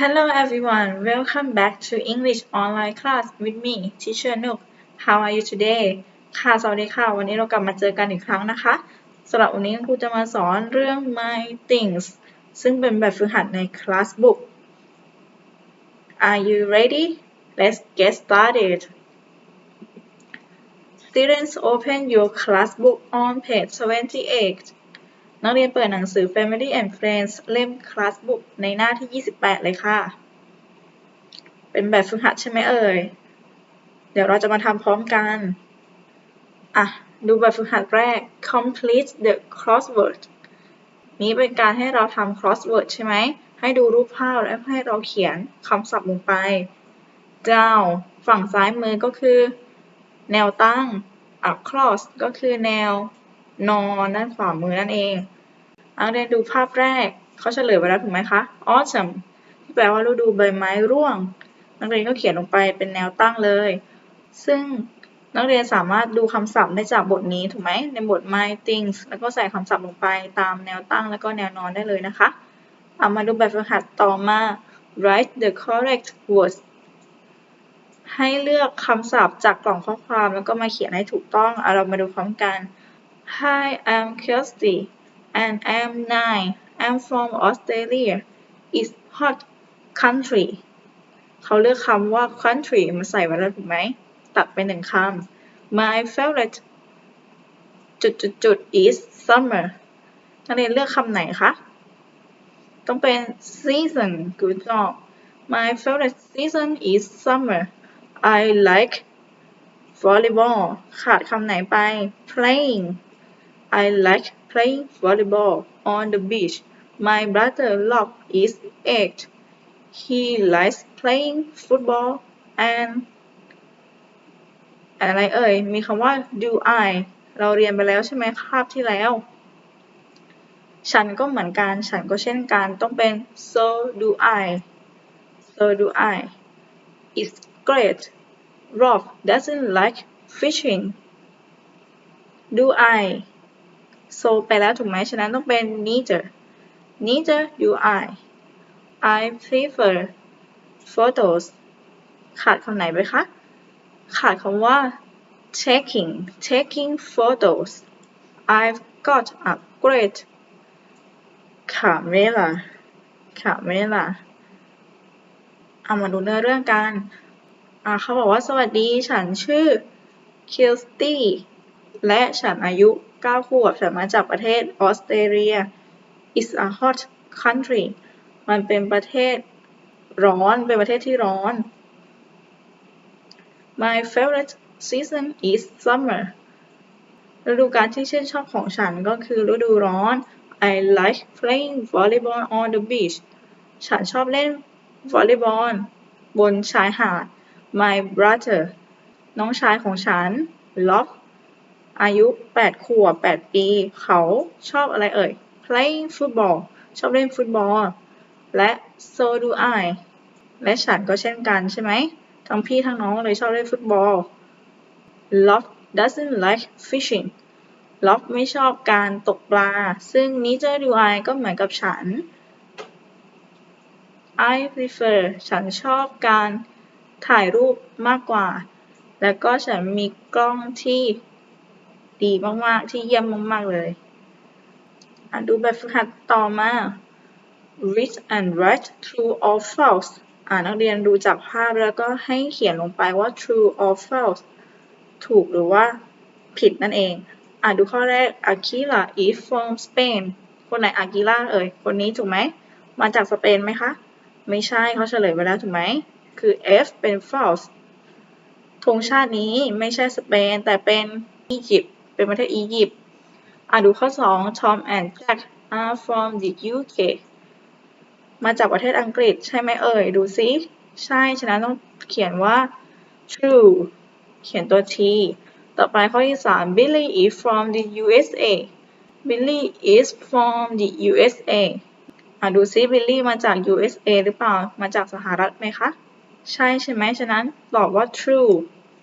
Hello everyone, welcome back to English online class with me, Teacher Nook. How are you today? ค่ะสวัสดีค่ะ วันนี้เรากลับมาเจอกันอีกครั้งนะคะสำหรับวันนี้ครูจะมาสอนเรื่อง my things ซึ่งเป็นแบบฝึกหัดใน Classbook. Are you ready? Let's get started. Students open your classbook on page 78. นักเรียนเปิดหนังสือ Family and Friends เล่ม Classbook ในหน้าที่ 28 เลยค่ะ เป็นแบบฝึกหัดใช่ไหมเอ่ย เดี๋ยวเราจะมาทำพร้อมกัน อะ ดูแบบฝึกหัดแรก complete the crossword นี้เป็นการให้เราทำ crossword ใช่ไหม ให้ดูรูปภาพและให้เราเขียนคำศัพท์ลงไป down ฝั่งซ้ายมือก็คือ แนวตั้ง across ก็คือแนว นอนด้านขวามือนั่นเองนักเรียนดูภาพแรกเขาเฉลยไว้แล้วถูกไหมคะ autumn ที่แปลว่าฤดูใบไม้ร่วง นักเรียนก็เขียนลงไปเป็นแนวตั้งเลย ซึ่งนักเรียนสามารถดูคำศัพท์ได้จากบทนี้ถูกไหมในบท my things แล้วก็ใส่คำศัพท์ลงไปตามแนวตั้งแล้วก็แนวนอนได้เลยนะคะเอามาดูแบบฝึกหัดต่อมา write the correct words ให้เลือกคำศัพท์จากกล่องข้อความแล้วก็มาเขียนให้ถูกต้องเอาเรามาดูพร้อมกัน Hi I'm Kirsty and I'm nine I'm from Australia It's hot country เขาเลือกคำว่า country มาใส่ไว้แล้วถูกไหม ตัดไปหนึ่งคำ My favorite จุดจุดจุด is summer นักเรียนเลือกคำไหนคะ ต้องเป็น season good job My favorite season is summer I like volleyball ขาดคำไหนไป playing I like playing volleyball on the beach My brother Locke is eight He likes playing football and อะไรเอ่ย มีคำว่า do I เราเรียนไปแล้วใช่ไหมคาบที่แล้ว ฉันก็เหมือนกัน ฉันก็เช่นกัน ต้องเป็น so do I so do I It's great Rob doesn't like fishing do I so ไปแล้วถูกไหมฉะนั้นต้องเป็น neither neither do I I prefer photos ขาดคำไหนไปคะ ขาดคำว่า taking taking photos I've got a great camera camera เอามาดูเนื้อเรื่องกันเขาบอกว่าสวัสดีฉันชื่อคิลสตี้และฉันอายุ 9 ขวบฉันมาจากประเทศออสเตรเลีย is a hot country มันเป็นประเทศร้อน เป็นประเทศที่ร้อน My favorite season is summer ฤดูกาลที่ชื่นชอบของฉันก็คือฤดูร้อน I like playing volleyball on the beach ฉันชอบเล่นวอลเลย์บอลบนชายหาด My brother น้องชายของฉัน Lock อายุ 8 ขวบ 8 ปี เขาชอบอะไรเอ่ย playing football ชอบเล่นฟุตบอล และ so do I และฉันก็เช่นกันใช่ไหม ทั้งพี่ทั้งน้องเลยชอบเล่นฟุตบอล Lock doesn't like fishing ล็อกไม่ชอบการตกปลา ซึ่ง neither do I ก็เหมือนกับฉัน I prefer ฉันชอบการถ่ายรูปมากกว่า แล้วก็ฉันมีกล้องที่ ดีมาก ๆ ที่เยี่ยมมาก ๆ เลยดูแบบฝึกหัดต่อมา read and write true or false อ่านักเรียนดูจากภาพแล้วก็ให้เขียนลงไปว่า true or false ถูกหรือว่าผิดนั่นเอง อ่าดูข้อแรก Akira is from Spain คนไหนอากิล่าเอ่ย คนนี้ถูกไหม มาจากสเปนไหมคะ ไม่ใช่เขาเฉลยไปแล้วถูกไหม คือ F เป็น false ธงชาตินี้ไม่ใช่สเปนแต่เป็นอียิปต์ เป็นประเทศอียิปต์อะดูข้อ 2 Tom and Jack are from the UK มาจากประเทศอังกฤษใช่ไหมเอ่ย ดูซิ ใช่ ฉะนั้นต้องเขียนว่า true เขียนตัว T ต่อไปข้อที่ 3 Billy is from the USA Billy is from the USA อะดูซิบิลลี่มาจาก USA หรือเปล่า มาจากสหรัฐไหมคะ ใช่ใช่ไหม ฉะนั้นตอบว่า true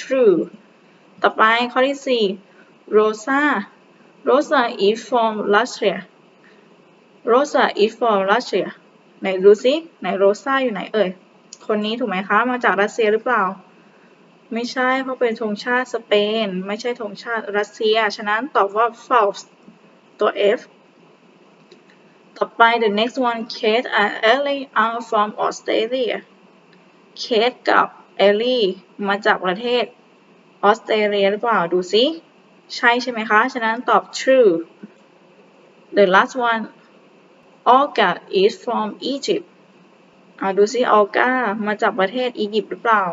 true ต่อไปข้อที่ 4 Rosa Rosa is from Russia Rosa is from Russia ไหนดูซิไหนโรซาอยู่ไหนเอ่ย คนนี้ถูกไหมคะ มาจากรัสเซียหรือเปล่า ไม่ใช่เพราะเป็นธงชาติสเปน ไม่ใช่ธงชาติรัสเซีย ฉะนั้นตอบว่า false ตัว F ต่อไป the next one Kate and Ellie are from Australia Kate กับ Ellie มาจากประเทศออสเตรเลียหรือเปล่า ดูซิ ใช่ใช่ไหมคะ ฉะนั้นตอบ true the last one Olga is from Egypt เอาดูซิ Olga มาจากประเทศอียิปต์หรือเปล่า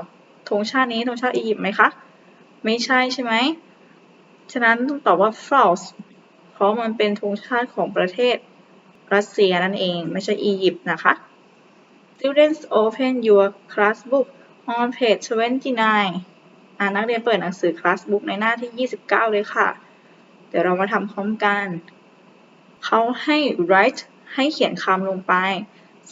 ธงชาตินี้ธงชาติอียิปต์ไหมคะ ไม่ใช่ใช่ไหม ฉะนั้นต้องตอบว่า false เพราะมันเป็นธงชาติของประเทศรัสเซียนั่นเอง ไม่ใช่อียิปต์นะคะ Students open your classbook on page 29 นักเรียนเปิดหนังสือ classbook ในหน้าที่ 29 เลยค่ะ เดี๋ยวเรามาทำพร้อมกัน เขาให้ write ให้เขียนคำลงไป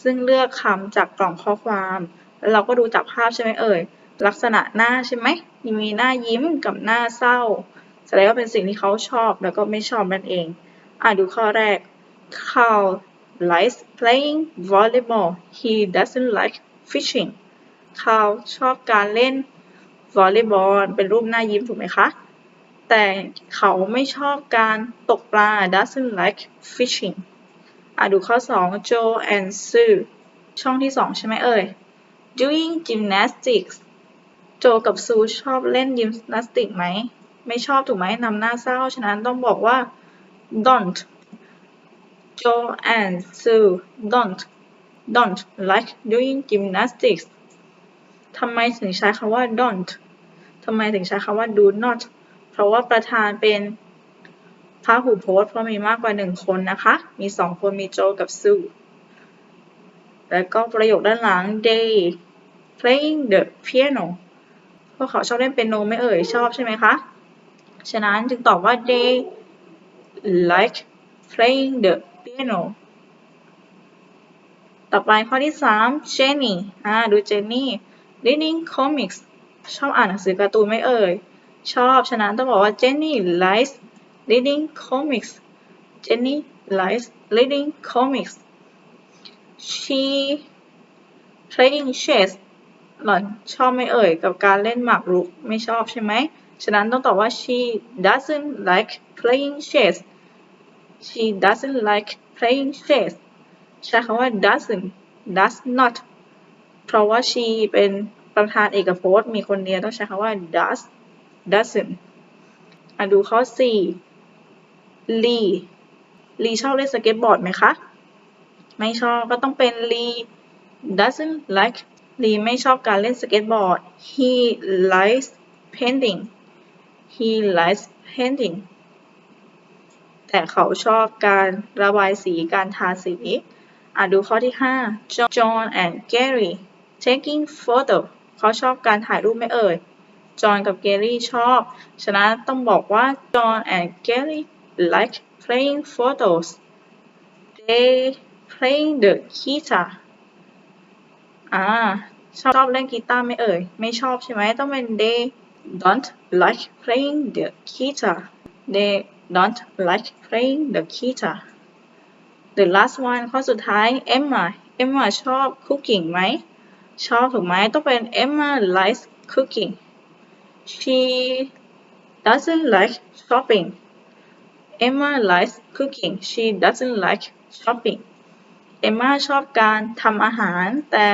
ซึ่งเลือกคำจากกล่องข้อความ แล้วเราก็ดูจากภาพใช่ไหมเอ่ย ลักษณะหน้าใช่ไหม มีหน้ายิ้มกับหน้าเศร้า แสดงว่าเป็นสิ่งที่เขาชอบแล้วก็ไม่ชอบนั่นเอง อ่าดูข้อแรก Carl likes playing volleyball he doesn't like fishing Carl ชอบการเล่น วอลเลย์บอลเป็นรูปหน้ายิ้มถูกไหมคะ แต่เขาไม่ชอบการตกปลา doesn't like fishing อะดูข้อ 2 Joe and Sue ช่องที่ 2 ใช่ไหมเอ่ย doing gymnastics โจกับซูชอบเล่นยิมนาสติกไหม ไม่ชอบถูกไหมนำหน้าเศร้า ฉะนั้นต้องบอกว่า don't Joe and Sue don't don't like doing gymnastics ทำไมถึงใช้คำว่า don't ทำไมถึงใช้คำว่า do not เพราะว่าประธานเป็นพหูพจน์เพราะมีมากกว่าหนึ่งคนนะคะ มีสองคนมีโจกับซูแล้วก็ประโยคด้านหลัง they playing the piano พวกเขาชอบเล่นเปียโนไม่เอ่ย ชอบใช่ไหมคะ ฉะนั้นจึงตอบว่า they like playing the piano ต่อไปข้อที่ 3 Jenny อ่า ดูเจนนี่ reading comics ชอบอ่านหนังสือการ์ตูนไหมเอ่ย ชอบ ฉะนั้นต้องบอกว่า Jenny likes reading comics Jenny likes reading comics she playing chess หล่อนชอบไหมเอ่ย กับการเล่นหมากรุกไม่ชอบใช่ไหม ฉะนั้นต้องตอบว่า she doesn't like playing chess she doesn't like playing chess ใช้คำว่า doesn't does not เพราะว่า she เป็น ประธานเอกพจน์มีคนเดียวต้องใช้คำว่า does doesn't อะดูข้อ4 Lee Lee ชอบเล่นสเก็ตบอร์ดไหมคะ ไม่ชอบก็ต้องเป็น Lee doesn't like Lee ไม่ชอบการเล่นสเก็ตบอร์ด he likes painting he likes painting แต่เขาชอบการระบายสีการทาสีอะดูข้อที่ 5 John and Gary taking photo เขาชอบการถ่ายรูปไหมเอ่ย John กับ Gary ชอบ ฉะนั้นต้องบอกว่า John and Gary like playing photos they playing the guitar อ่าชอบเล่นกีตาร์ไหมเอ่ย ไม่ชอบใช่ไหมต้องเป็น they don't like playing the guitar they don't like playing the guitar the last one ข้อสุดท้าย Emma Emma ชอบ cooking ไหม ชอบถูกไหมต้องเป็น Emma likes cooking she doesn't like shopping Emma likes cooking she doesn't like shopping Emma ชอบการทำอาหาร แต่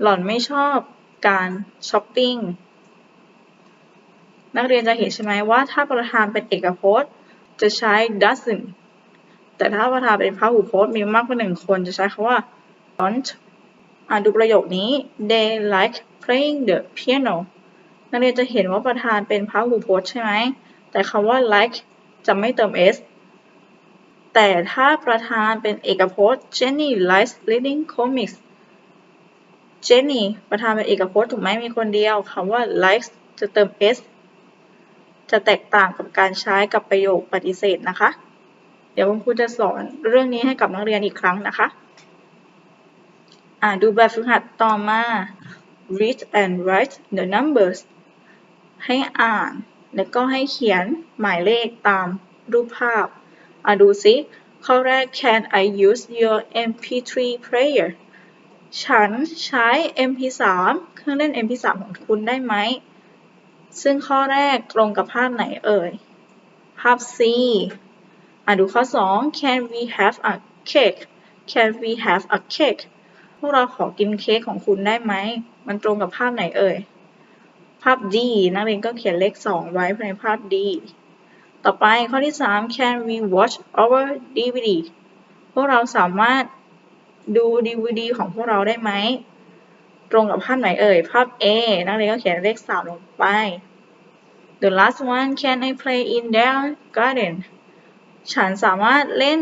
หล่อนไม่ชอบการช้อปปิ้งนักเรียนจะเห็นใช่ไหมว่าถ้าประธานเป็นเอกพจน์จะใช้ doesn't แต่ถ้าประธานเป็นพหูพจน์มีมากกว่าหนึ่งคนจะใช้คำว่า don't อ่าดูประโยคนี้ they like playing the piano นักเรียนจะเห็นว่าประธานเป็นพหูพจน์ใช่ไหม แต่คำว่า like จะไม่เติม s แต่ถ้าประธานเป็นเอกพจน์ Jenny likes reading comics Jenny ประธานเป็นเอกพจน์ถูกไหมมีคนเดียวคำว่า likes จะเติม s จะแตกต่างกับการใช้กับประโยคปฏิเสธนะคะ เดี๋ยวคุณครูจะสอนเรื่องนี้ให้กับนักเรียนอีกครั้งนะคะ อ่าดูแบบฝึกหัดต่อมา read and write the numbers ให้อ่าน แล้วก็ให้เขียนหมายเลขตามรูปภาพ อ่าดูซิ ข้อแรก Can I use your MP3 player ฉันใช้ MP3 เครื่องเล่น MP3 ของคุณได้ไหม ซึ่งข้อแรกตรงกับภาพไหนเอ่ย ภาพ C อะดูข้อ 2 Can we have a cake Can we have a cake พวกเราขอกินเค้กของคุณได้ไหม มันตรงกับภาพไหนเอ่ย ภาพ D นักเรียนก็เขียนเลข 2 ไว้ในภาพ D ต่อไปข้อที่ 3 Can we watch our DVD พวกเราสามารถดู DVD ของพวกเราได้ไหม ตรงกับภาพไหนเอ่ย ภาพ A นักเรียนก็เขียนเลข 3 ลงไป The last one Can I play in their garden ฉันสามารถเล่น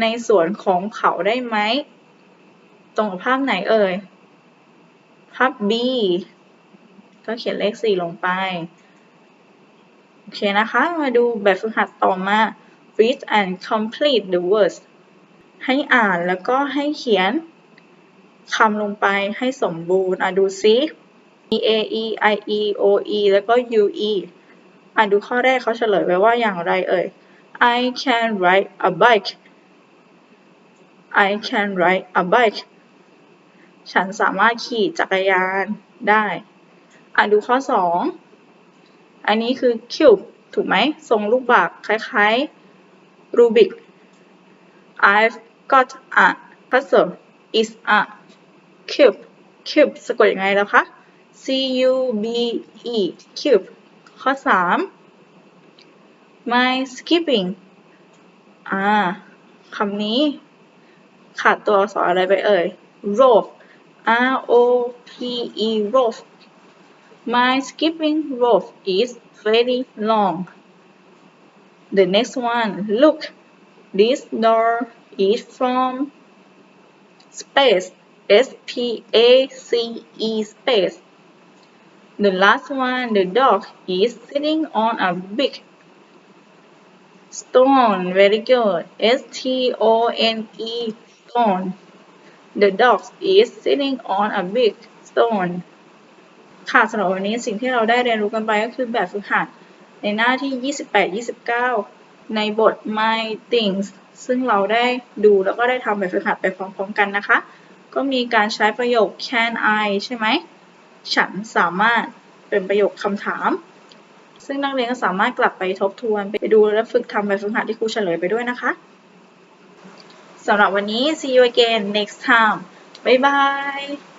ในสวนของเขาได้ไหม ตรงกับภาพไหนเอ่ย ภาพ B ก็เขียนเลข 4 ลงไป โอเคนะคะ มาดูแบบฝึกหัดต่อมา read and complete the words ให้อ่านแล้วก็ให้เขียนคำลงไปให้สมบูรณ์อะดูซิ e a e i e o e แล้วก็ u e อะดูข้อแรกเขาเฉลยไว้ว่าอย่างไรเอ่ย I can ride a bike I can ride a bike ฉันสามารถขี่จักรยานได้อะดูข้อ 2 อันนี้คือ cube ถูกไหมทรงลูกบาศก์คล้ายๆรูบิก I've got a puzzle is a cube cube สะกดยังไงแล้วคะ C U B E cube ข้อ 3 my skipping อ่าคำนี้ ขาดตัวอักษรอะไรไปเอ่ย rope R O P E rope My skipping rope is very long. The next one, look, this door is from space. S P A C E space. The last one, the dog is sitting on a big stone. Very good. S T O N E stone. The dog is sitting on a big stone. ค่ะสำหรับวันนี้สิ่งที่เราได้เรียนรู้กันไปก็คือแบบฝึกหัดในหน้าที่ 28-29 ในบท My Things ซึ่งเราได้ดูแล้วก็ได้ทำแบบฝึกหัดไปพร้อมๆกันนะคะ ก็มีการใช้ประโยค can I ใช่ไหม ฉันสามารถเป็นประโยคคำถาม ซึ่งนักเรียนก็สามารถกลับไปทบทวนไปดูและฝึกทำแบบฝึกหัดที่ครูเฉลยไปด้วยนะคะ สำหรับวันนี้ see you again next time บ๊ายบาย